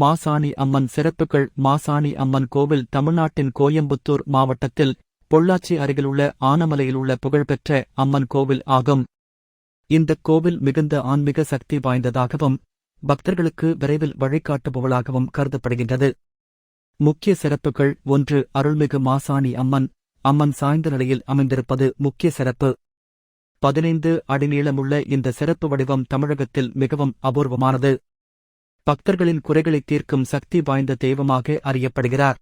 மாசாணி அம்மன் சிறப்புகள். மாசாணி அம்மன் கோவில் தமிழ்நாட்டின் கோயம்புத்தூர் மாவட்டத்தில் பொள்ளாச்சி அருகிலுள்ள ஆனமலையில் உள்ள புகழ்பெற்ற அம்மன் கோவில் ஆகும். இந்தக் கோவில் மிகுந்த ஆன்மீக சக்தி வாய்ந்ததாகவும் பக்தர்களுக்கு விரைவில் வழிகாட்டுபவளாகவும் கருதப்படுகின்றது. முக்கிய சிறப்புகள் ஒன்று அருள்மிகு மாசாணி அம்மன். அம்மன் சாய்ந்த நிலையில் அமைந்திருப்பது முக்கிய சிறப்பு. பதினைந்து அடிநீளமுள்ள இந்த சிறப்பு வடிவம் தமிழகத்தில் மிகவும் அபூர்வமானது. பக்தர்களின் குறைகளை தீர்க்கும் சக்தி வாய்ந்த தெய்வமாக அறியப்படுகிறார்.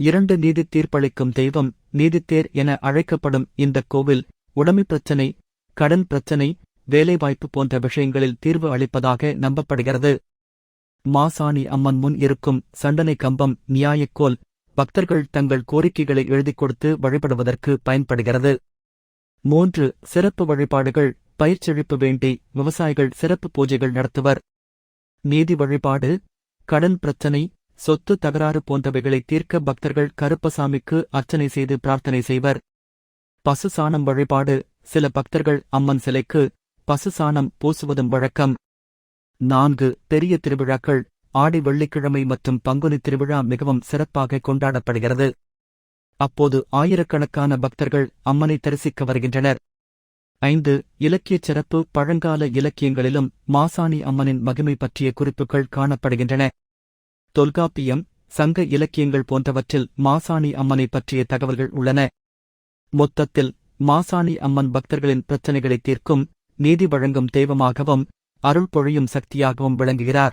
இரண்டு நீதி தீர்ப்பளிக்கும் தெய்வம் நீதித்தேர் என அழைக்கப்படும் இந்த கோவில் உடமை பிரச்சினை கடன் பிரச்சினை வேலைவாய்ப்பு போன்ற விஷயங்களில் தீர்வு அளிப்பதாக நம்பப்படுகிறது. மாசாணி அம்மன் முன் இருக்கும் சண்டனை கம்பம் நியாயக்கோல் பக்தர்கள் தங்கள் கோரிக்கைகளை எழுதிக் கொடுத்து வழிபடுவதற்கு பயன்படுகிறது. மூன்று சிறப்பு வழிபாடுகள் பயிற்சியளிப்பு வேண்டி விவசாயிகள் சிறப்பு பூஜைகள் நடத்துவர். நீதி வழிபாடு கடன் பிரச்சனை சொத்து தகராறு போன்றவைகளை தீர்க்க பக்தர்கள் கருப்பசாமிக்கு அர்ச்சனை செய்து பிரார்த்தனை செய்வர். பசு சாணம் வழிபாடு சில பக்தர்கள் அம்மன் சிலைக்கு பசு சாணம் பூசுவதும் வழக்கம். நான்கு பெரிய திருவிழாக்கள் ஆடி வெள்ளிக்கிழமை மற்றும் பங்குனி திருவிழா மிகவும் சிறப்பாக கொண்டாடப்படுகிறது. அப்போது ஆயிரக்கணக்கான பக்தர்கள் அம்மனை தரிசிக்க வருகின்றனர். ஐந்து இலக்கியச் சிறப்பு பழங்கால இலக்கியங்களிலும் மாசாணி அம்மனின் மகிமை பற்றிய குறிப்புகள் காணப்படுகின்றன. தொல்காப்பியம் சங்க இலக்கியங்கள் போன்றவற்றில் மாசாணி அம்மனை பற்றிய தகவல்கள் உள்ளன. மொத்தத்தில் மாசாணி அம்மன் பக்தர்களின் பிரச்சினைகளை தீர்க்கும் நீதி வழங்கும் தெய்வமாகவும் அருள் பொழியும் சக்தியாகவும் விளங்குகிறார்.